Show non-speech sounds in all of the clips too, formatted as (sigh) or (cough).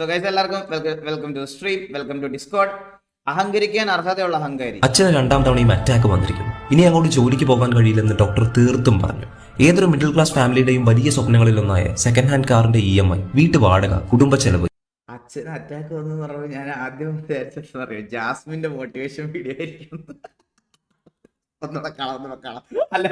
So guys എല്ലാവർക്കും welcome to stream welcome to Discord അഹങ്കരിക്കാൻ അർഹതയുള്ള അഹങ്കാരി. അച്ഛന് രണ്ടാം തവണയും അറ്റാക്ക് വന്നിരിക്കുന്നു ഇനി അങ്ങോട്ട് ജോലിക്ക് പോകാൻ കഴിയില്ലെന്ന് ഡോക്ടർ തീർത്തും പറഞ്ഞു. ഏതൊരു മിഡിൽ ക്ലാസ് ഫാമിലിയുടെയും വലിയ സ്വപ്നങ്ങളിലൊന്നായ സെക്കൻഡ് ഹാൻഡ് കാറിന്റെ ഇ എം ഐ വീട്ടു വാടക കുടുംബ ചെലവ്. അച്ഛന് അറ്റാക്ക് വന്നു പറയുമ്പോൾ ഞാൻ ആദ്യം വിചാരിച്ചെന്ന് അറിയാം ജാസ്മിന്റെ മോട്ടിവേഷൻ വീഡിയോ ആയിരിക്കും. ഒന്നുകൂടെ ഒന്നുകൂടെ അല്ല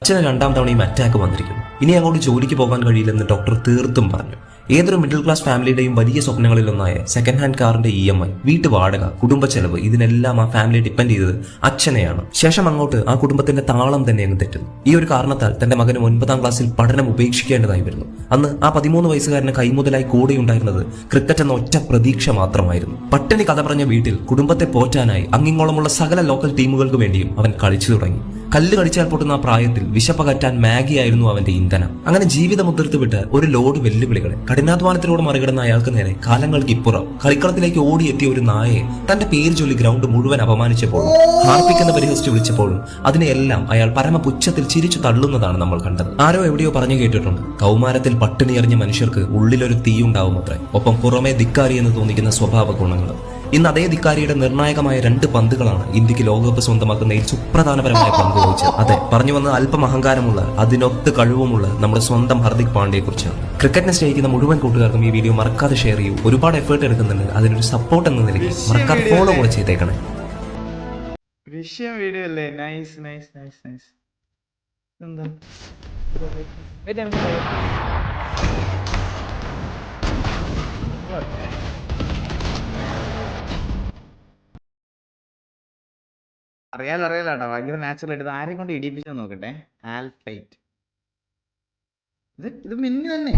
അച്ഛന് രണ്ടാം തവണയും അറ്റാക്ക് വന്നിരിക്കുന്നു ഇനി അങ്ങോട്ട് ജോലിക്ക് പോകാൻ കഴിയില്ലെന്ന് ഡോക്ടർ തീർത്തും പറഞ്ഞു. ഏതൊരു മിഡിൽ ക്ലാസ് ഫാമിലിയുടെയും വലിയ സ്വപ്നങ്ങളിലൊന്നായ സെക്കൻഡ് ഹാൻഡ് കാറിന്റെ ഇ എം ഐ വീട്ടു വാടക കുടുംബ ചെലവ് ഇതിനെല്ലാം ആ ഫാമിലി ഡിപ്പെൻഡ് ചെയ്തത് അച്ഛനെയാണ്. ശേഷം അങ്ങോട്ട് ആ കുടുംബത്തിന്റെ താളം തന്നെ അങ്ങ് തെറ്റുന്നു. ഈ ഒരു കാരണത്താൽ തന്റെ മകന് ഒൻപതാം ക്ലാസ്സിൽ പഠനം ഉപേക്ഷിക്കേണ്ടതായി വരുന്നു. അന്ന് ആ പതിമൂന്ന് വയസ്സുകാരന് കൈമുതലായി കൂടെയുണ്ടായിരുന്നത് ക്രിക്കറ്റ് എന്ന ഒറ്റ പ്രതീക്ഷ മാത്രമായിരുന്നു. പട്ടിണി കഥ പറഞ്ഞ വീട്ടിൽ കുടുംബത്തെ പോറ്റാനായി അങ്ങിങ്ങോളമുള്ള സകല ലോക്കൽ ടീമുകൾക്ക് വേണ്ടിയും അവൻ കളിച്ചു തുടങ്ങി. കല്ല് കടിച്ചാൽ പൊട്ടുന്ന പ്രായത്തിൽ വിശപ്പകറ്റാൻ മാഗി ആയിരുന്നു അവന്റെ ഇന്ധനം. അങ്ങനെ ജീവിതം ഉതിർത്ത് വിട്ട് ഒരു ലോഡ് വെല്ലുവിളികളെ കഠിനാധ്വാനത്തിലൂടെ മറികടന്ന അയാൾക്ക് നേരെ കാലങ്ങൾക്ക് ഇപ്പുറം കളിക്കളത്തിലേക്ക് ഓടിയെത്തിയ ഒരു നായയെ തന്റെ പേര് ചൊല്ലി ഗ്രൗണ്ട് മുഴുവൻ അപമാനിച്ചപ്പോഴും ഹാർപ്പിക്കുന്ന പരിഹസിച്ച് വിളിച്ചപ്പോഴും അതിനെയെല്ലാം അയാൾ പരമപുച്ഛത്തിൽ ചിരിച്ചു തള്ളുന്നതാണ് നമ്മൾ കണ്ടത്. ആരോ എവിടെയോ പറഞ്ഞു കേട്ടിട്ടുണ്ട് കൗമാരത്തിൽ പട്ടിണി എറിഞ്ഞ മനുഷ്യർക്ക് ഉള്ളിലൊരു തീയുണ്ടാവുമത്രേ. ഒപ്പം പുറമെ ധിക്കാരി എന്ന് തോന്നിക്കുന്ന സ്വഭാവ ഗുണങ്ങൾ ഇന്ന് അതേ ധിക്കാരിയുടെ നിർണായകമായ രണ്ട് പന്തുകളാണ് ഇന്ത്യയ്ക്ക് ലോകകപ്പ് സ്വന്തമാക്കുന്ന ഈ സുപ്രധാനപരമായ പങ്ക് വഹിച്ചത്. അതെ പറഞ്ഞു വന്ന അല്പം അഹങ്കാരമുള്ള അതിനൊത്ത് കഴിവുമുള്ള നമ്മുടെ സ്വന്തം ഹർദിക് പാണ്ഡ്യയെ കുറിച്ചാണ്. ക്രിക്കറ്റിനെ സ്നേഹിക്കുന്ന മുഴുവൻ കൂട്ടുകാർക്കും ഈ വീഡിയോ മറക്കാതെ ഷെയർ ചെയ്യൂ. ഒരുപാട് എഫേർട്ട് എടുക്കുന്നുണ്ട്. അതിനൊരു സപ്പോർട്ട് എന്ന നിലയ്ക്ക് മറക്കാതെ ഫോളോ കൂടെ ചെയ്തേക്കണേ. വിഷയം വീഡിയോ അല്ലേ? നൈസ് നൈസ് നൈസ് നൈസ് എന്താ അറിയാലോ അറിയാലോ കേട്ടോ. ഭയങ്കര നാച്ചുറൽ ആയിട്ട് ഇത് ആരെയും കൊണ്ട് ഇടിപ്പിച്ചു നോക്കട്ടെ. ആൽഫൈറ്റ്. ഇത് ഇത് മിന്നി തന്നെ.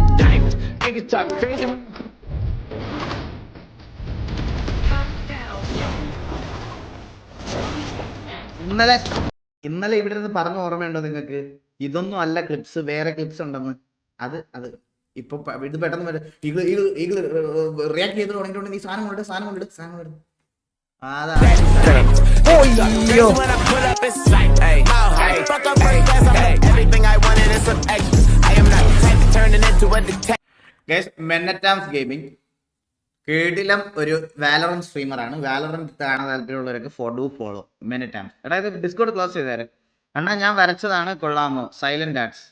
ഇന്നലെ ഇന്നലെ ഇവിടെ നിന്ന് പറഞ്ഞ ഓർമ്മയുണ്ടോ നിങ്ങൾക്ക്? ഇതൊന്നും അല്ല ക്ലിപ്സ് വേറെ ക്ലിപ്സ് ഉണ്ടെന്ന്. അത് അത്. ഇപ്പൊ ഇത് പെട്ടെന്ന് റിയാക്ട് ചെയ്ത് തുടങ്ങിയിട്ടുണ്ടെങ്കിൽ സാധനം കൊണ്ട് സാധനം കൊണ്ട് സാധനം കൊണ്ട് കേടിലം ഒരു വാലറൻ സ്ട്രീമർ ആണ്. വാലറൻ കാണാൻ താല്പര്യമുള്ളവരൊക്കെ ഫോട്ടോ ഫോളോ മെനറ്റാംസ് അതായത് ഡിസ്കോഡ് ക്ലോസ് ചെയ്തേരെ എന്നാ ഞാൻ വരച്ചതാണ് കൊള്ളാമോ? സൈലന്റ് ആർട്സ്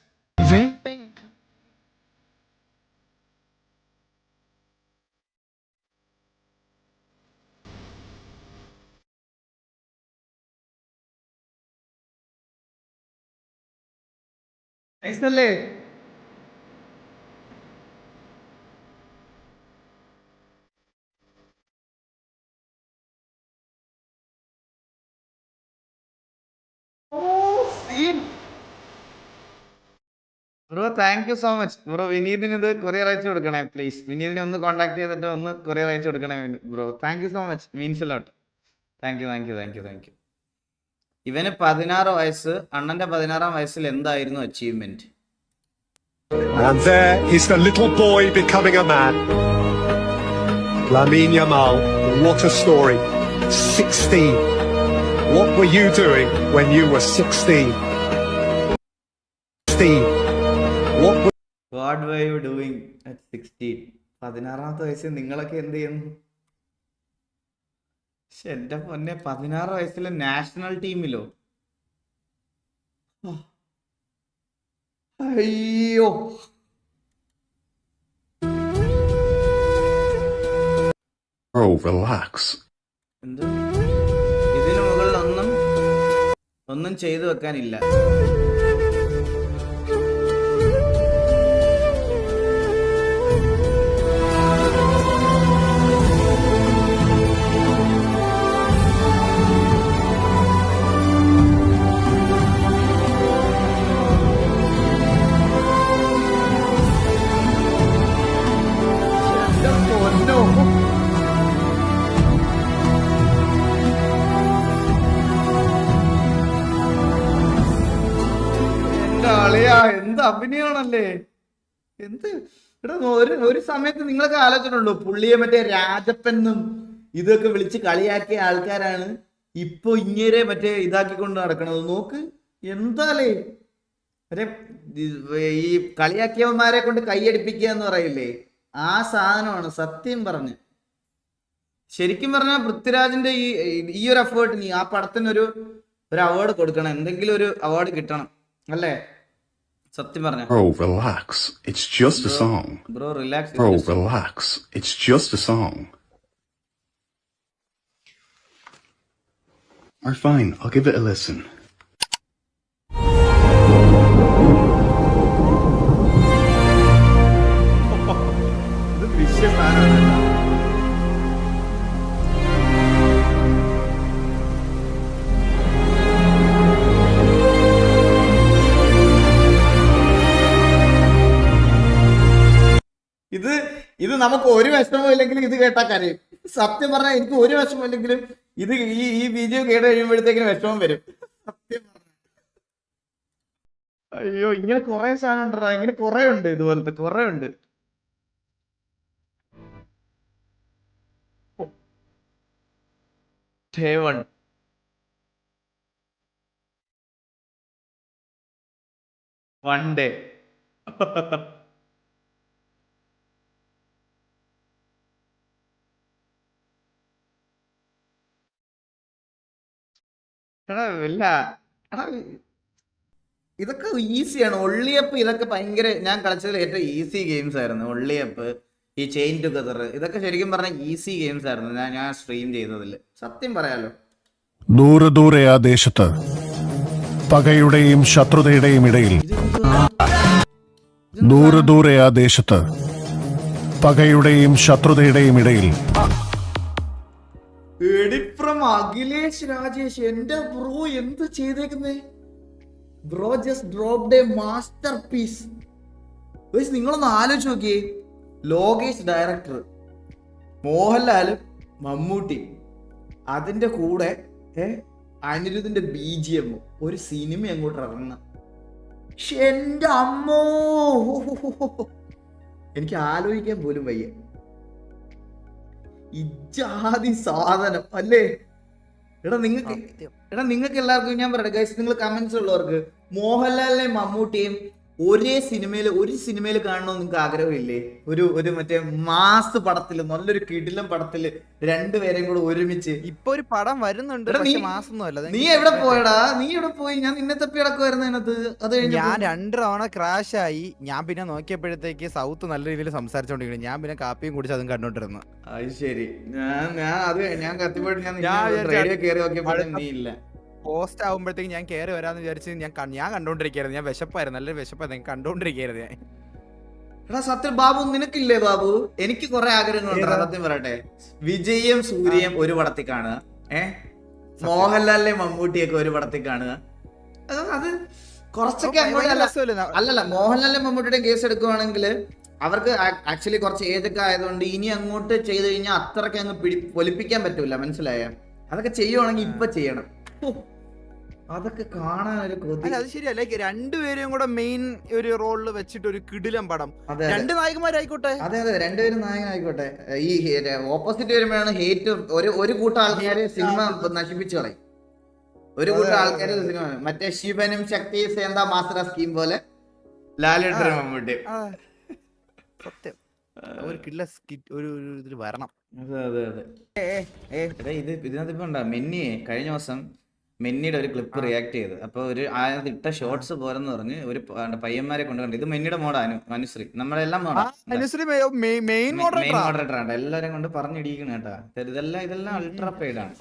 അല്ലേ bro thank you so much bro വിനീതിന് ഇത് കൊറിയർ അയച്ചു കൊടുക്കണേ പ്ലീസ് വിനീതിനെ ഒന്ന് കോൺടാക്ട് ചെയ്തിട്ട് ഒന്ന് കൊറിയർ അയച്ചു കൊടുക്കണേ bro. Thank you so much means lot thank you thank you thank you thank you ഇവന് പതിനാറ് വയസ്സ് അണ്ണന്റെ പതിനാറാം വയസ്സിൽ എന്തായിരുന്നു അച്ചീവ്മെന്റ് പതിനാറാമത്തെ വയസ്സിൽ നിങ്ങളൊക്കെ എന്ത് ചെയ്യുന്നു? പക്ഷെ എന്റെ പൊന്നെ പതിനാറ് വയസ്സിലെ നാഷണൽ ടീമിലോ. അയ്യോ. എന്ത് ഇതിനു മുകളിൽ ഒന്നും ഒന്നും ചെയ്തു വെക്കാനില്ല അഭിനയമാണല്ലേ എന്ത്? എടാ ഒരു ഒരു സമയത്ത് നിങ്ങളൊക്കെ ആലോചിച്ചിട്ടുണ്ടോ? പുള്ളിയെ മറ്റേ രാജപ്പെന്നും ഇതൊക്കെ വിളിച്ച് കളിയാക്കിയ ആൾക്കാരാണ് ഇപ്പൊ ഇങ്ങനെ മറ്റേ ഇതാക്കിക്കൊണ്ട് നടക്കണത്. നോക്ക് എന്താലേ? മറ്റേ ഈ കളിയാക്കിയവന്മാരെ കൊണ്ട് കൈയടിപ്പിക്കുക എന്ന് പറയില്ലേ? ആ സാധനമാണ് സത്യം പറഞ്ഞ്. ശരിക്കും പറഞ്ഞാൽ പൃഥ്വിരാജിന്റെ ഈ ഈ ഒരു എഫേർട്ടിന് ആ പടത്തിനൊരു ഒരു അവാർഡ് കൊടുക്കണം. എന്തെങ്കിലും ഒരു അവാർഡ് കിട്ടണം. അല്ലേ? സത്യം പറഞ്ഞ Bro, relax. It's just a song. Bro relax Bro, relax. It's just a song. Alright, fine. I'll give it a listen. ഇത് വിഷയ (laughs) ഇത് നമുക്ക് ഒരു വിഷമം ഇല്ലെങ്കിലും ഇത് കേട്ടാൽ കരയും. സത്യം പറഞ്ഞാൽ എനിക്ക് ഒരു വിഷമം ഇല്ലെങ്കിലും ഇത് ഈ ഈ വീഡിയോ കേട്ട് കഴിയുമ്പോഴത്തേക്കിനും വിഷമം വരും. അയ്യോ ഇങ്ങനെ കുറെ സാധനം ഉണ്ടോ ഇങ്ങനെ കുറെ ഉണ്ട് ഇതുപോലത്തെ കുറെ ഉണ്ട്. One day. (laughs) എടാ ഇല്ല. എടാ ഇതൊക്കെ ഈസിയാണ്. ഒള്ളിയപ്പ് ഇതൊക്കെ ഭയങ്കര ഞാൻ കളിച്ചതിൽ ഏറ്റവും ഈസി ഗെയിംസ് ആയിരുന്നു. ഒള്ളിയപ്പ് ഈ ചെയിൻ ടുഗദർ ഇതൊക്കെ ശരിക്കും പറഞ്ഞാൽ ഈസി ഗെയിംസ് ആയിരുന്നു ഞാൻ ഞാൻ സ്ട്രീം ചെയ്തതിൽ. സത്യം പറയാലോ. ദൂരെ ദൂരെ ആ ദേശത്ത് പകയുടെയും ശത്രുതയുടെയും ഇടയിൽ. ദൂരെ ദൂരെ ആ ദേശത്ത് പകയുടെയും ശത്രുതയുടെയും ഇടയിൽ. എഡിഫ്രം അഖിലേഷ് രാജേഷ് എന്റെ ബ്രോ എന്ത് ചെയ്തേക്കുന്നേ? Bro just drop a masterpiece നിങ്ങളൊന്ന് ആലോചിച്ച് നോക്കിയേ. ലോകേഷ് ഡയറക്ടർ മോഹൻലാലും മമ്മൂട്ടി അതിന്റെ കൂടെ അനിരുദ്ധിന്റെ ബി ജി എം ഒരു സിനിമ അങ്ങോട്ട് ഇറങ്ങണം. പക്ഷെ എന്റെ അമ്മോ! എനിക്ക് ആലോചിക്കാൻ പോലും വയ്യ. ഇജാതി സാധനം. അല്ലേ? എടാ നിങ്ങൾക്ക് എടാ നിങ്ങൾക്ക് എല്ലാവർക്കും ഞാൻ പറയട്ടെ ഗൈസ് നിങ്ങൾ കമന്റ്സ് ഉള്ളവർക്ക് മോഹൻലാലിനെയും മമ്മൂട്ടിയും ഒരേ സിനിമയിൽ ഒരു സിനിമയിൽ കാണണമെന്ന് നിങ്ങൾക്ക് ആഗ്രഹമില്ലേ? ഒരു ഒരു മറ്റേ മാസ് പടത്തിൽ നല്ലൊരു കിടിലം പടത്തിൽ രണ്ടുപേരെയും കൂടെ ഒരുമിച്ച്. ഇപ്പൊ ഒരു പടം വരുന്നുണ്ട് നീ- എവിടെ പോയടാ? നീ എവിടെ പോയി? ഞാൻ നിന്നെ തപ്പി കിടക്കുമായിരുന്നു അതിനകത്ത്. അത് കഴിഞ്ഞ് ഞാൻ രണ്ട് തവണ ക്രാഷ് ആയി ഞാൻ പിന്നെ നോക്കിയപ്പോഴത്തേക്ക് സൗത്ത് നല്ല രീതിയിൽ സംസാരിച്ചോണ്ടിരിക്കുന്നു. ഞാൻ പിന്നെ കാപ്പിയും കുടിച്ച് അതും കണ്ടോണ്ടിരുന്നു അത് ശരി. ഞാൻ ഞാൻ അത് ഞാൻ കത്തിപ്പോയിട്ട് ഞാൻ റേഡിയോ കയറി നോക്കിയപ്പോഴും നീ ഇല്ല പോസ്റ്റ് ആകുമ്പോഴത്തേക്ക് ഞാൻ കയറി വരാന്ന് വിചാരിച്ച് ഞാൻ ഞാൻ കണ്ടോണ്ടിരിക്കായിരുന്നു. ഞാൻ വിശപ്പായിരുന്നു. നല്ല വിശപ്പായിരുന്നു ഞാൻ കണ്ടോണ്ടിരിക്കായിരുന്നു ഞാൻ. എടാ സത്യം ബാബു നിനക്കില്ലേ ബാബു? എനിക്ക് കുറെ ആഗ്രഹങ്ങളുണ്ട്. സത്യം പറയട്ടെ. വിജയും സൂര്യയും ഒരു പടത്തിൽ കാണുക. ഏ? മോഹൻലാലിലെ മമ്മൂട്ടിയൊക്കെ ഒരു പടത്തിൽ കാണുക. അത് അത് കുറച്ചൊക്കെ അല്ലല്ല മോഹൻലാലിന്റെ മമ്മൂട്ടിയുടെ കേസ് എടുക്കുവാണെങ്കിൽ അവർക്ക് ആക്ച്വലി കുറച്ച് ഏജൊക്കെ ആയതുകൊണ്ട് ഇനി അങ്ങോട്ട് ചെയ്തു കഴിഞ്ഞാൽ അത്രയ്ക്ക് അങ്ങ് പിടി പൊലിപ്പിക്കാൻ പറ്റൂല. മനസ്സിലായ? അതൊക്കെ ചെയ്യുവാണെങ്കിൽ ഇപ്പൊ ചെയ്യണം. അതൊക്കെ കാണാൻ ഒരു കൊതി. അല്ല അത് ശരിയാ. ലൈക്ക് രണ്ടുപേരെയും കൂടെ മെയിൻ ഒരു റോളിൽ വെച്ചിട്ട് ഒരു കിടിലം പടം. അതെ അതെ. രണ്ട് നായകന്മാരായിക്കോട്ടെ? അതെ അതെ. രണ്ടുപേരും നായകനായിക്കോട്ടെ. ഈ ഓപ്പോസിറ്റ് വരുമ്പോഴാണ് ഹേറ്റ് ഒരു ഒരു കൂട്ടം ആൾക്കാരെ സിനിമ നശിപ്പിച്ചു കളയും. ഒരു കൂട്ടം ആൾക്കാര് സിനിമ മറ്റേ ശിവനും ശക്തി സേന്ത മാസ്റ്റർ സ്കീം പോലെ? ലാലേട്ടനും മമ്മൂട്ടി സത്യം. ഒരു കില്ല സ്കിറ്റ് ഒരു ഇതിൽ വരണം. അതെ അതെ അതെ. ഇതിനകത്ത് ഇപ്പൊ ഉണ്ടാ മെന്നിയെ കഴിഞ്ഞ ദിവസം മെന്നിയുടെ ഒരു ക്ലിപ്പ് റിയാക്ട് ചെയ്ത്. അപ്പൊ ഒരു അതിനകത്ത് ഇട്ട ഷോർട്സ് പോരെന്ന് പറഞ്ഞ് ഒരു പയ്യന്മാരെ കൊണ്ടുകൊണ്ട് ഇത് മെന്നിയുടെ മോഡാണ് മനുശ്രീ അനുശ്രീ. നമ്മളെല്ലാം മെയിൻ മെയിൻ മോഡറേറ്റർ മോഡറേറ്റർ ആണ്. എല്ലാരും കൊണ്ട് പറഞ്ഞിടിക്കണം കേട്ടാ. ഇതെല്ലാം ഇതെല്ലാം അൾട്രാ പെയ്ഡ് ആണ്.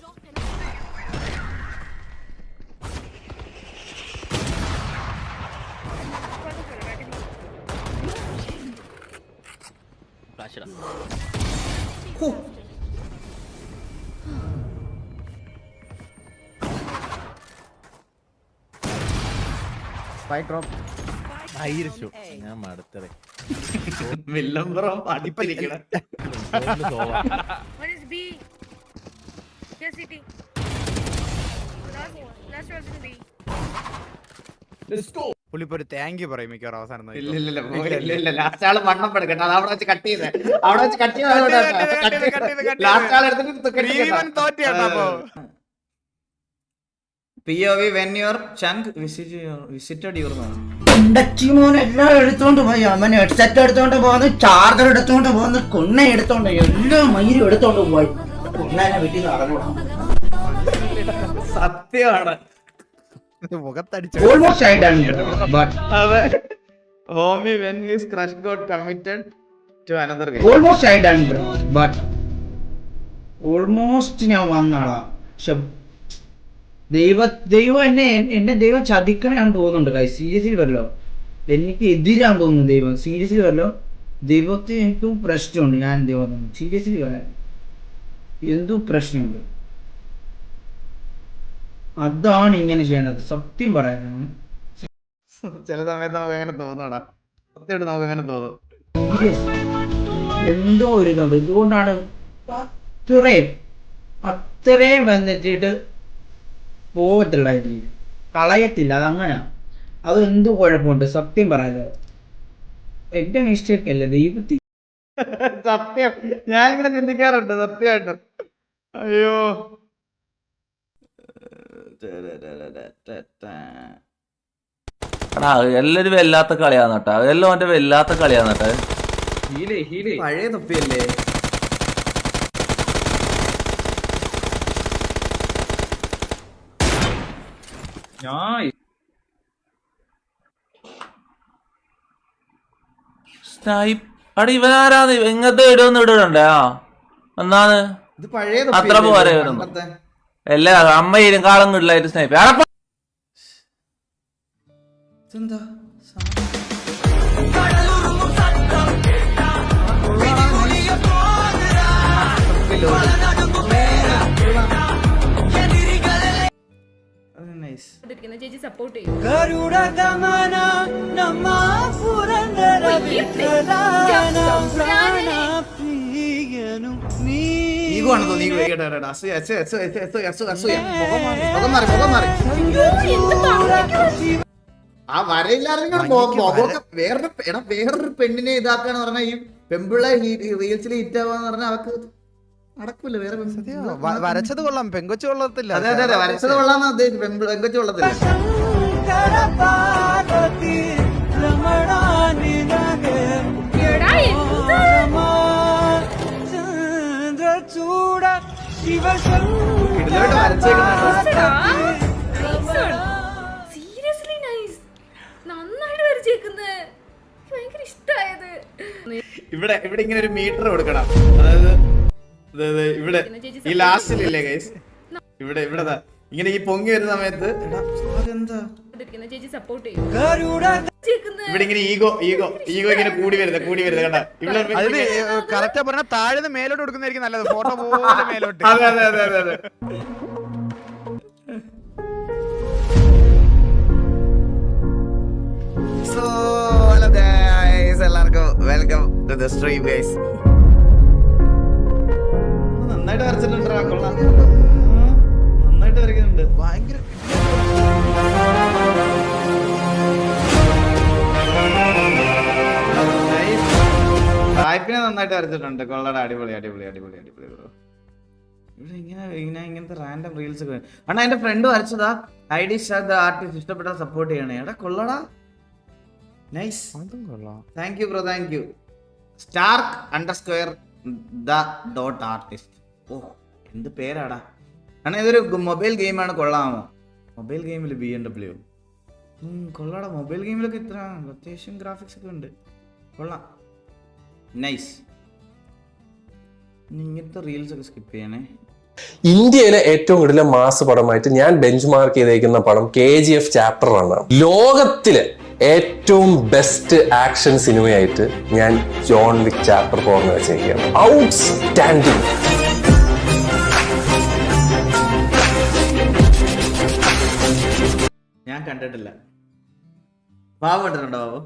(laughs) city. Last one. Last one's in B. പുള്ളിപ്പോ ഒരു താങ്ക് യു പറയും മിക്കവാറും അവസാനം ലാസ്റ്റ് ആൾ മണ്ണം പെടുക്കട്ടെ അത് അവിടെ വെച്ച് കട്ട് ചെയ്ത്. അവിടെ വെച്ച് കട്ട് ചെയ്ത്. ലാസ്റ്റ് ആൾ എടുത്തിട്ട് ഭീമൻ തോറ്റ് കേട്ടോ അപ്പൊ. P O V when your chunk visit visited your കുണ്ടച്ചിമോൻ എല്ലാം എടുത്തോണ്ട് പോയി. അവൻ ഹെഡ്സെറ്റ് എടുത്തോണ്ട് പോകുന്നു ചാർജർ എടുത്തോണ്ട് പോകുന്നു കുണ്ണ എടുത്തോണ്ട് എല്ലാ മയിലും എടുത്തോണ്ട് പോയി. കുണ്ണനെ വീട്ടിൽ നടന്നു സത്യമാണ്. ഓൾമോസ്റ്റ് ആയിട്ടാണ് അതെ. Homie when his crush got committed to another almost ആയിട്ടാണ് ബട്ട് ഓൾമോസ്റ്റ് ഞാൻ വന്നാളാ. പക്ഷെ ദൈവ ദൈവം എന്നെ എന്നെ ദൈവം ചതിക്കണാന്ന് തോന്നുന്നുണ്ട് കാര്യം സീരിയസ്ലി വല്ലോ എനിക്ക് എതിരാണ് തോന്നുന്നു ദൈവം. സീരിയസ്ലി വല്ലോ ദൈവത്തിന് എനിക്കും പ്രശ്നമുണ്ട് ഞാൻ ദൈവം സീരിയസ്ലി പറയാം എന്തോ പ്രശ്നമുണ്ട്. അതാണ് ഇങ്ങനെ ചെയ്യണത് സത്യം പറയാനാണ്. ചില സമയത്ത് നമുക്ക് അങ്ങനെ തോന്നണം സത്യമായിട്ട് നമുക്ക് അങ്ങനെ തോന്നും. എന്തോ ഒരു ഇതുകൊണ്ടാണ് അത്രയും അത്രയും വന്നിട്ട് പോകത്തില്ല എനിക്ക് കളയത്തില്ല അതങ്ങനെ അത് എന്ത് കുഴപ്പമുണ്ട്? സത്യം പറയാത് എന്റെ മിസ്റ്റേക്ക് അല്ലേ ദൈവത്തിൽ (laughs) സത്യം. ഞാൻ ഇങ്ങനെ ചിന്തിക്കാറുണ്ട് സത്യമായിട്ടും. അയ്യോ. എടാ എല്ലാരും വല്ലാത്ത കളിയാന്ന് അതെല്ലാം അവന്റെ വല്ലാത്ത കളിയാന്നട്ടെ പഴയ തൊപ്പിയല്ലേ? സ്നൈപ്പ് ഇവനാരാന്ന് ഇങ്ങനത്തെ ഇടുമെന്ന് ഇടണ്ടേ. എന്നാണ്? എന്നാന്ന് ഇത് പഴയ അത്ര പോരെ വരുന്നു എല്ലാ അമ്മയിലും കാളം കിടിലായിട്ട് സ്നൈപ്പ് എടാ പോ- മാറി സപ്പോർട്ട് ചെയ്യും ആ വരയില്ലാതെ വേറൊരു വേറൊരു പെണ്ണിനെ ഇതാക്കാന്ന് പറഞ്ഞാൽ ഈ പെമ്പിള്ള റീൽസിൽ ഹിറ്റ് ആവാന്ന് പറഞ്ഞാൽ അവക്ക് നടക്കൂല വേറെ വരച്ചത് കൊള്ളാം പെങ്കൊച്ചു കൊള്ളത്തില്ല. അതെ അതെ അതെ വരച്ചത് കൊള്ളാന്ന് ഉദ്ദേശിച്ചു. പെങ്കൊച്ചു കൊള്ളത്തില്ല. സീരിയസ്ലി നൈസ് നന്നായിട്ട് വരച്ചേക്കുന്നത് ഭയങ്കര ഇവിടെ ഇവിടെ ഇങ്ങനെ ഒരു മീറ്റർ കൊടുക്കണം. അതായത് ഇവിടെ. ഈ ലാസ്റ്റിലില്ലേ ഗൈസ് ഇവിടെ ഇവിടെ ഇങ്ങനെ ഈ പൊങ്ങി വരുന്ന സമയത്ത് ഇവിടെ ഇങ്ങനെ ഈഗോ ഈഗോ ഈഗോ ഇങ്ങനെ കൂടി വരുന്നത് കൂടി വരുന്നത് കണ്ട? ഇവിടെ കറക്റ്റ് പറഞ്ഞാൽ പറഞ്ഞ താഴെ മേലോട്ട് കൊടുക്കുന്നതായിരിക്കും നല്ലത്. ഫോട്ടോ പോലെ മേലോട്ട്. അതെ അതെ അതെ അതെ അതെ. സോ ഹലോ ഗൈസ് എല്ലാവർക്കും welcome to the stream guys നന്നായിട്ട് വരച്ചിട്ടുണ്ട് കൊള്ളാം. നന്നായിട്ട് വരയ്ക്കുന്നുണ്ട്. ഭയങ്കര സായിപ്പിനെ നന്നായിട്ട് വരച്ചിട്ടുണ്ട്. കൊള്ളട അടിപൊളി അടിപൊളി അടിപൊളി അടിപൊളി ബ്രോ ഇവിടെ ഇങ്ങനെ ഇങ്ങനെ ഇങ്ങനത്തെ റാൻഡം റീൽസ് ഒക്കെ അണ്ണാ എന്റെ ഫ്രണ്ട് വരച്ചതാ. ഐ ഡി ഷാദ് ആർട്ടിസ്റ്റ് ഇഷ്ടപ്പെട്ടാൽ സപ്പോർട്ട് ചെയ്യണേ. എടാ കൊള്ളടാ. Nice thank you bro thank you Stark under square the dot artist ഓ എന്ത് പേരാടാ? അണ്ണാ ഇതൊരു മൊബൈൽ ഗെയിമാണ് കൊള്ളാമോ? മൊബൈൽ ഗെയിമിൽ ബി എം ഡബ്ല്യു കൊള്ളാടാ മൊബൈൽ ഗെയിമിലൊക്കെ ഇത്ര അത്യാവശ്യം ഗ്രാഫിക്സ് ഒക്കെ ഉണ്ട്. കൊള്ളാം. നൈസ് ഇങ്ങനത്തെ റീൽസ് ഒക്കെ സ്കിപ്പ് ചെയ്യണേ. ഇന്ത്യയിലെ ഏറ്റവും കൂടുതൽ മാസ് പടമായിട്ട് ഞാൻ ബെഞ്ച് മാർക്ക് ചെയ്തേക്കുന്ന പടം കെ ജി എഫ് ചാപ്റ്റർ ആണ്. ലോകത്തിലെ ഏറ്റവും ബെസ്റ്റ് ആക്ഷൻ സിനിമയായിട്ട് ഞാൻ ജോൺ വിക് ചാപ്റ്റർ ഫോറിന് വെച്ചേക്കുകയാണ്. ഔട്ട്സ്റ്റാൻഡിങ് കണ്ടിട്ടില്ല. ബാബു കണ്ടിട്ടുണ്ടോ ബാബു?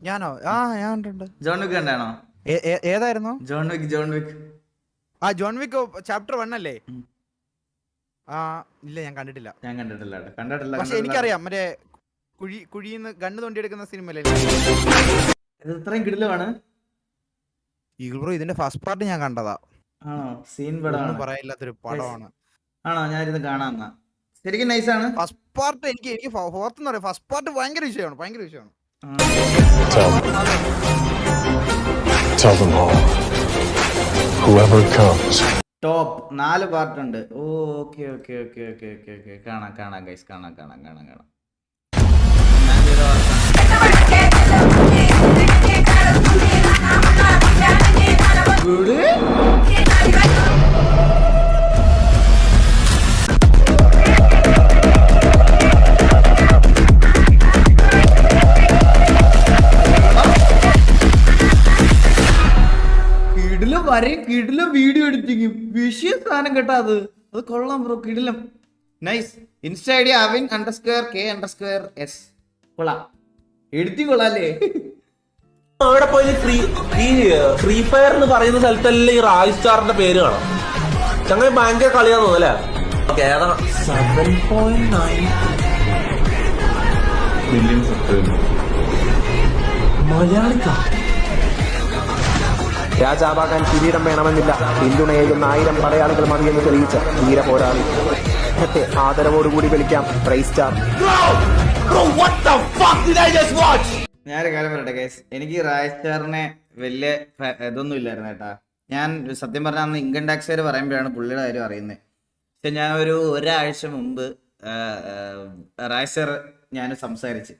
ഞാനോ? ആ ഞാൻ കണ്ടിട്ടുണ്ട്. ജോൺ വിക്ക് കണ്ടാണോ? ഏതായിരുന്നു? ജോൺ വിക്ക് ജോൺ വിക്ക് ആ ജോൺ വിക്ക് ചാപ്റ്റർ വൺ അല്ലേ? ആ ഇല്ല ഞാൻ കണ്ടിട്ടില്ല. ഞാൻ കണ്ടിട്ടില്ല കണ്ടിട്ടില്ല പക്ഷെ. എനിക്കറിയാം. മറ്റേ കുഴി കുഴിന്ന് ഗണ്ണ് തോണ്ടിയെടുക്കുന്ന സിനിമ അല്ലേ? ഇത്രയും കിടിലമാണ്. ഈഗിൾ ഇതിന്റെ ഫസ്റ്റ് പാർട്ട് ഞാൻ കണ്ടതാ. ആണോ? സീൻ പടമാണ് പറയാനില്ലാത്തൊരു പടമാണ്. ആണോ? ഞാനിത് കാണാം ശരിക്കും നൈസാണ് ഫസ്റ്റ് പാർട്ട് എനിക്ക് എനിക്ക് ഫോർത്ത് എന്ന് പറയാം. ഫസ്റ്റ് പാർട്ട് ഭയങ്കര വിഷയമാണ് ഭയങ്കര വിഷയമാണ്. ടോപ്പ് നാല് പാർട്ട് ഉണ്ട്. ഓ okay okay okay okay okay okay കാണാം കാണാം ഗൈസ് കാണാം കാണാം കാണാം കാണാം. ഞാൻ ചെയ്ത സാധനം കേട്ടോ അത്. അത് കൊള്ളാം ബ്രോ കിടിലം. Nice insta I D Avin under square K under square S കൊള്ളാം. എഴുതി കൊള്ളാല്ലേ? അവിടെ പോയി ഫ്രീ ഈ ഫ്രീ ഫയർ എന്ന് പറയുന്ന സ്ഥലത്തല്ലേ ഈ റായ് സ്റ്റാറിന്റെ പേര് കാണാം. ചങ്ങനെ ഭയങ്കര കളിയാന്ന് തോന്നുന്നു അല്ലേ? ഓക്കെ ഏതാ? സെവൻ പോയിന്റ് നയൻ മലയാളിക്കാ രാജാവാകാൻ കിരീടം വേണമെന്നില്ല. പിന്തുണയേകുന്ന ആയിരം പടയാളികൾ മതിയെന്ന് തെളിയിച്ച ധീര പോരാളി. അദ്ദേഹത്തെ ആദരവോടുകൂടി വിളിക്കാം പ്രൈസ് സ്റ്റാർ. ഞാനൊരു കാര്യം പറയട്ടെ ഗൈസ് എനിക്ക് റായ്സ്റ്റാറിനെ വലിയ ഇതൊന്നും ഇല്ലായിരുന്നു കേട്ടാ. ഞാൻ സത്യം പറഞ്ഞാൽ അന്ന് ഇൻകം ടാക്സ് പറയുമ്പോഴാണ് പുള്ളിയുടെ കാര്യം അറിയുന്നത് പക്ഷെ ഞാൻ ഒരു ഒരാഴ്ച മുമ്പ് റായ്സ്റ്റാർ ഞാൻ സംസാരിച്ച്.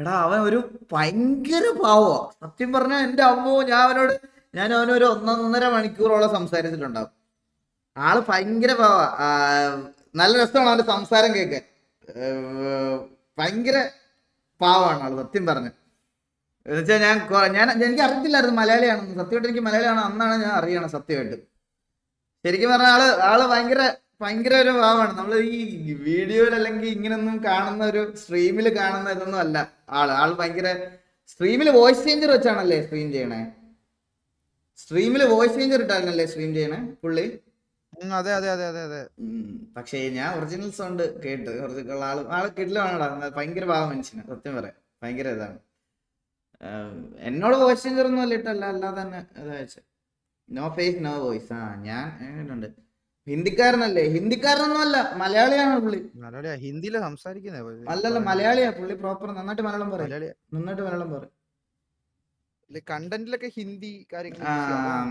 എടാ അവൻ ഒരു ഭയങ്കര പാവോ സത്യം പറഞ്ഞാൽ എന്റെ അമ്മോ ഞാൻ അവനോട് ഞാൻ അവനൊരു ഒന്നൊന്നര മണിക്കൂറോളം സംസാരിച്ചിട്ടുണ്ടാവും. ആൾ ഭയങ്കര പാവ നല്ല രസമാണ് അവന്റെ സംസാരം ഏർ, ഭയങ്കര പാവമാണ് ആൾ സത്യം പറഞ്ഞു. എന്നുവെച്ചാൽ ഞാൻ ഞാൻ എനിക്ക് അറിയത്തില്ലായിരുന്നു മലയാളിയാണെന്ന്. സത്യമായിട്ട് എനിക്ക് മലയാളിയാണ് അന്നാണ് ഞാൻ അറിയണം സത്യമായിട്ട്. ശരിക്കും പറഞ്ഞ ആൾ ആൾ ഭയങ്കര ഭയങ്കര ഒരു ഭാവമാണ് നമ്മൾ ഈ വീഡിയോയിൽ അല്ലെങ്കിൽ ഇങ്ങനൊന്നും കാണുന്ന ഒരു സ്ട്രീമിൽ കാണുന്ന ഇതൊന്നും അല്ല. ആൾ ആൾ ഭയങ്കര സ്ട്രീമിൽ വോയിസ് ചേഞ്ചർ വെച്ചാണല്ലേ സ്ട്രീം ചെയ്യണേ? സ്ട്രീമിൽ വോയിസ് ചേഞ്ചർ ഇട്ടായിരുന്നല്ലേ സ്ട്രീം ചെയ്യണേ പുള്ളി? അതെ അതെ അതെ അതെ അതെ. പക്ഷേ ഞാൻ ഒറിജിനൽ സൗണ്ട് കേട്ട് ഒറിജിനൽ ആൾ ആൾ കിട്ടിലാണടാ ഭയങ്കര ഭാവം മനുഷ്യന് സത്യം പറയാം. ഭയങ്കര ഇതാണ്. എന്നോട് വോയിസ് ചേഞ്ചർ ഒന്നും അല്ല ഇട്ടല്ല അല്ലാതെ തന്നെ നോ ഫേസ് നോ വോയിസ് ആ ഞാൻ എങ്ങനെയുണ്ട് ഹിന്ദിക്കാരനല്ലേ? ഹിന്ദിക്കാരനൊന്നുമല്ല മലയാളിയാണ് പുള്ളി. മലയാളിയാ ഹിന്ദിയിൽ സംസാരിക്കുന്നേ അല്ലല്ല മലയാളിയാ പുള്ളി പ്രോപ്പർ നന്നായിട്ട് മലയാളം പറയും. മലയാളിയാ നന്നായിട്ട് മലയാളം പറയും. കണ്ടന്റിലൊക്കെ ഹിന്ദി കാര്യങ്ങൾ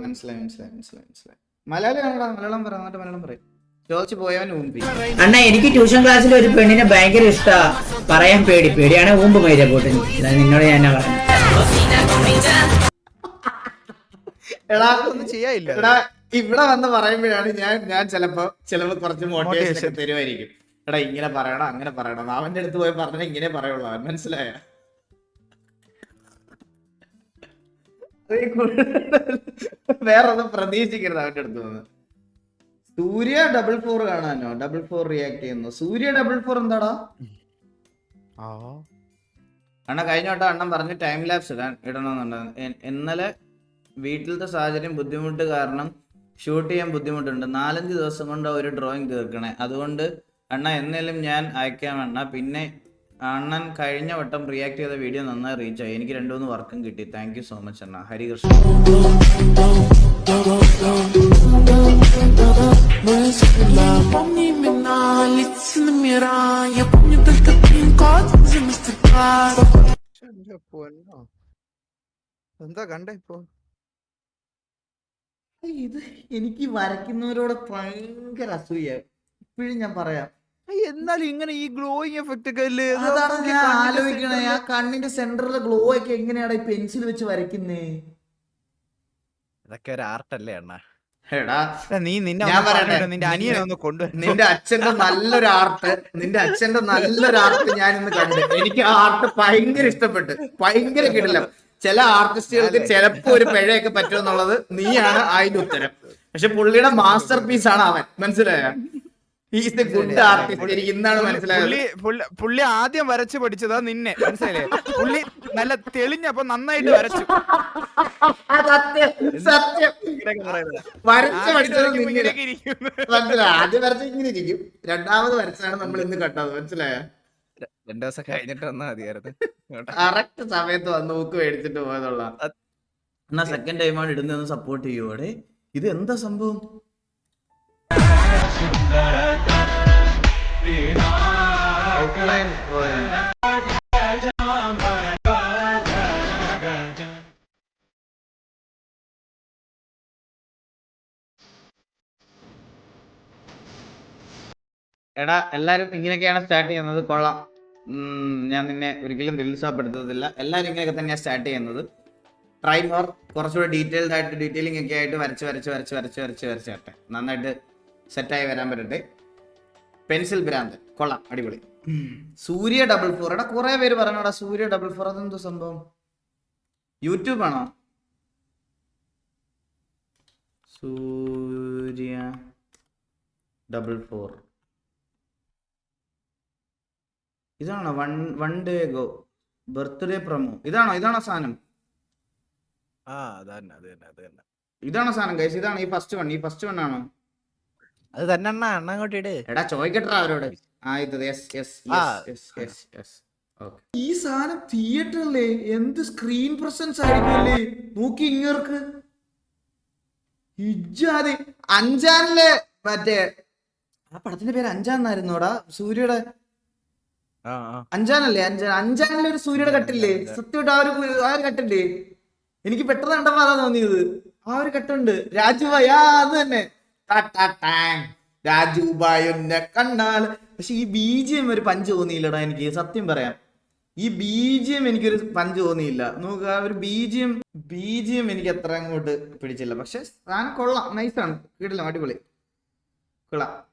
മനസ്സിലായി മനസ്സിലായി മനസ്സിലായി മനസ്സിലായി. മലയാളിയാണോടാ മലയാളം പറ നന്നായിട്ട് മലയാളം പറയും. ചോദിച്ചു പോയവൻ ഊമ്പി. അണ്ണ എനിക്ക് ട്യൂഷൻ ക്ലാസ്സിൽ ഒരു പെണ്ണിനെ ഭയങ്കര ഇഷ്ടാ. പറയാൻ പേടി പേടിയാണ് ഊമ്പ് മൈര പോട്ടിന് നിന്നോട് ഞാൻ പറഞ്ഞു എടാ ഒന്നും ചെയ്യാനില്ല. എടാ ഇവിടെ വന്ന് പറയുമ്പോഴാണ് ഞാൻ ഞാൻ ചിലപ്പോ ചിലപ്പോ കുറച്ച് മോട്ടിവേഷൻ. തരുമായിരിക്കും. എടാ ഇങ്ങനെ പറയണം അങ്ങനെ പറയണം. അവന്റെ അടുത്ത് പോയി പറഞ്ഞാൽ ഇങ്ങനെ പറയുള്ളൂ അവൻ മനസ്സിലായ? വേറെ ഒന്നും പ്രതീക്ഷിക്കരുത് അവന്റെ അടുത്ത് നിന്ന് സൂര്യ ഡബിൾ ഫോർ കാണാനോ? ഡബിൾ ഫോർ റിയാക്ട് ചെയ്യുന്നു. സൂര്യ ഡബിൾ ഫോർ എന്താടാ? അണ്ണ കഴിഞ്ഞ വട്ടം അണ്ണൻ പറഞ്ഞു ടൈം ലാപ്സ് ഇടാൻ ഇടണമെന്നുണ്ടെന്ന് ഇന്നലെ വീട്ടിലത്തെ സാഹചര്യം ബുദ്ധിമുട്ട് കാരണം ഷൂട്ട് ചെയ്യാൻ ബുദ്ധിമുട്ടുണ്ട്. നാലഞ്ച് ദിവസം കൊണ്ട് ഒരു ഡ്രോയിങ് തീർക്കണേ. അതുകൊണ്ട് അണ്ണ എന്നേലും ഞാൻ അയക്കാം അണ്ണ. പിന്നെ അണ്ണൻ കഴിഞ്ഞ വട്ടം റിയാക്ട് ചെയ്ത വീഡിയോ നന്നായി റീച്ച് ആയി. എനിക്ക് രണ്ടു മൂന്ന് വർക്കും കിട്ടി. താങ്ക് യു സോ മച്ച് അണ്ണ. ഹരികൃഷ്ണ. എന്താ കണ്ട ഇപ്പൊ? ഇത് എനിക്ക് വരയ്ക്കുന്നവരോട് ഭയങ്കര അസൂയ. ഇപ്പോഴും ഞാൻ പറയാം. എന്നാൽ എന്നാലും ഇങ്ങനെ ഈ ഗ്ലോയിങ് എഫക്റ്റ് ഒക്കെ അല്ലേ? അതാണ് ഞാൻ ആലോചിക്കണേ. ആ കണ്ണിന്റെ സെന്ററിലെ ഗ്ലോ ഒക്കെ എങ്ങനെയാണ് ഈ പെൻസിൽ വെച്ച് വരയ്ക്കുന്നേ? ഇതൊക്കെ ഒരു ആർട്ട് അല്ലേ അണ്ണ? എടാ നീ നിന്നെ ഞാൻ പറയട്ടെ, നിന്റെ അനിയനെ ഒന്ന് കൊണ്ടുവരണം നിന്റെ അച്ഛന്റെ നല്ലൊരു ആർട്ട് നിന്റെ അച്ഛന്റെ നല്ലൊരു ആർട്ട് ഞാൻ ഇന്ന് കണ്ടു. എനിക്ക് ആ ആർട്ട് ഭയങ്കര ഇഷ്ടപ്പെട്ടു. ഭയങ്കര കിടിലം. ചില ആർട്ടിസ്റ്റുകൾക്ക് ചിലപ്പോ ഒരു പിഴയൊക്കെ പറ്റുമെന്നുള്ളത് നീയാണ് അതിന്റെ ഉത്തരം. പക്ഷെ പുള്ളിയുടെ മാസ്റ്റർ പീസ് ആണ് അവൻ. മനസ്സിലായോ? പുള്ളി ആദ്യം വരച്ച് പഠിച്ചതാ നിന്നെ. മനസ്സിലായില്ലേ? പുള്ളി നല്ല തെളിഞ്ഞപ്പോ നന്നായിട്ട് വരച്ചു. വരച്ച് പഠിച്ചത്. മനസ്സിലായ? ആദ്യം വരച്ച ഇങ്ങനെ ഇരിക്കും. രണ്ടാമത് വരച്ചാണ് നമ്മൾ ഇന്ന് കണ്ടത്. മനസ്സിലായ? രണ്ടു ദിവസം കഴിഞ്ഞിട്ട് വന്നാ മതിയായിരുന്നു. കറക്റ്റ് സമയത്ത് വന്ന് നോക്ക് മേടിച്ചിട്ട് പോയതുള്ള എന്നാ സെക്കൻഡ് ടൈമാണ് ഇടുന്നതെന്ന് സപ്പോർട്ട് ചെയ്യുവോടെ ഇത് എന്താ സംഭവം. എടാ എല്ലാരും ഇങ്ങനെയൊക്കെയാണ് സ്റ്റാർട്ട് ചെയ്യുന്നത്. കൊള്ളാം. ഞാൻ നിന്നെ ഒരിക്കലും നിരുത്സാഹപ്പെടുത്തത്തില്ല എല്ലാവരും ഇങ്ങനെയൊക്കെ തന്നെയാണ് സ്റ്റാർട്ട് ചെയ്യുന്നത്. ട്രൈ മോർ കുറച്ചുകൂടെ ഡീറ്റെയിൽഡ് ആയിട്ട് ഡീറ്റെയിലിംഗ് ഒക്കെ ആയിട്ട് വരച്ച് വരച്ച് വരച്ച് വരച്ച് വരച്ച് വരച്ച് വരട്ടെ. നന്നായിട്ട് സെറ്റായി വരാൻ പറ്റട്ടെ. പെൻസിൽ ഭ്രാന്തൻ കൊള്ളാം. അടിപൊളി. സൂര്യ ഡബിൾ ഫോർ എടാ കുറെ പേര് പറഞ്ഞോടാ സൂര്യ ഡബിൾ ഫോർ അതെന്തോ സംഭവം? യൂട്യൂബ് ആണോ? സൂര്യ ഡബിൾ ഫോർ ഇതാണോ? One one day go birthday promo. ഇതാണോ? ഇതാണോ സാധനം? ആ അത് തന്നെ അത് തന്നെ ഇതാണോ സാധനം? ഗൈസ് ഇതാണ് ഈ ഫസ്റ്റ് വൺ ഈ ഫസ്റ്റ് വൺ ആണോ? അത് തന്നെ അണ്ണ. അണ്ണ അങ്ങോട്ട് ഇട്. എടാ ചോദിക്കട്ടെ അവരോട്. ആ ഇത് yes yes yes yes yes okay ഈ സാധനം തിയേറ്ററിലെ എന്ത് സ്ക്രീൻ പ്രസൻസ് ആയിരിക്കുമല്ലേ നോക്കി ഇങ്ങർക്ക്. ഇജാതി അഞ്ചാനിലെ മറ്റേ ആ പടത്തിന്റെ പേര് അഞ്ചാന്നായിരുന്നോടാ സൂര്യയുടെ അഞ്ചാനല്ലേ? അഞ്ചാൻ അഞ്ചാനിലെ ഒരു സൂര്യയുടെ കട്ടില്ലേ? സത്യമായിട്ട് ആ ഒരു ആ ഒരു കട്ടില്ലേ എനിക്ക് പെട്ടെന്ന് കണ്ടപ്പോ അതാ തോന്നിയത്. ആ ഒരു കട്ടുണ്ട്. രാജുബായ് ആ അത് തന്നെ. ടാ ടാ പക്ഷെ രാജുബായ് എന്നെ കണ്ടാൽ. പക്ഷെ ഈ ബീജിയം ഒരു പഞ്ച് തോന്നിയില്ലടാ എനിക്ക്. സത്യം പറയാം. ഈ ബീജിയം എനിക്കൊരു പഞ്ച് തോന്നിയില്ല. നോക്കുക ഒരു ബീജിയം ബീജിയം എനിക്ക് അത്ര അങ്ങോട്ട് പിടിച്ചില്ല. പക്ഷെ സാധനം കൊള്ളാം. നൈസാണ് കിട്ടില്ല അടിപൊളി. കൊള്ളാം.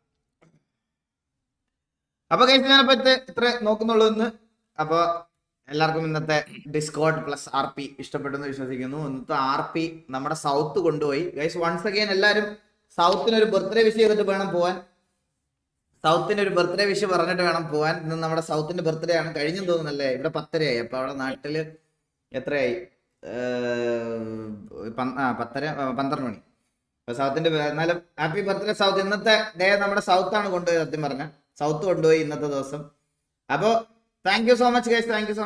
അപ്പൊ കഴിച്ച് ഞാനപ്പോ ഇത് ഇത്ര നോക്കുന്നുള്ളൂ ഇന്ന്. അപ്പൊ എല്ലാവർക്കും ഇന്നത്തെ ഡിസ്കോഡ് പ്ലസ് ആർ പി ഇഷ്ടപ്പെട്ടു എന്ന് വിശ്വസിക്കുന്നു. ഇന്നത്തെ ആർ പി നമ്മുടെ സൗത്ത് കൊണ്ടുപോയി. ഗൈസ് വൺസ് അഗൈൻ എല്ലാവരും സൗത്തിന് ഒരു ബർത്ത്ഡേ വിഷ് ചെയ്തിട്ട് വേണം പോവാൻ. സൗത്തിന് ഒരു ബർത്ത്ഡേ വിഷ് പറഞ്ഞിട്ട് വേണം പോവാൻ. ഇന്ന് നമ്മുടെ സൗത്തിന്റെ ബർത്ത്ഡേ ആണ്. കഴിഞ്ഞു തോന്നുന്നല്ലേ ഇവിടെ പത്തരയായി. അപ്പൊ അവിടെ നാട്ടിൽ എത്രയായി? പത്തര പന്ത്രണ്ട് മണി. അപ്പൊ സൗത്തിന്റെ എന്നാലും ഹാപ്പി ബർത്ത്ഡേ സൗത്ത് ഇന്നത്തെ ഡേ നമ്മുടെ സൗത്താണ് കൊണ്ടുപോയത് കൊണ്ടുപോയി സത്യം പറഞ്ഞ. സൗത്ത് കൊണ്ടുപോയി ഇന്നത്തെ ദിവസം. അപ്പോ thank you so much guys thank you so much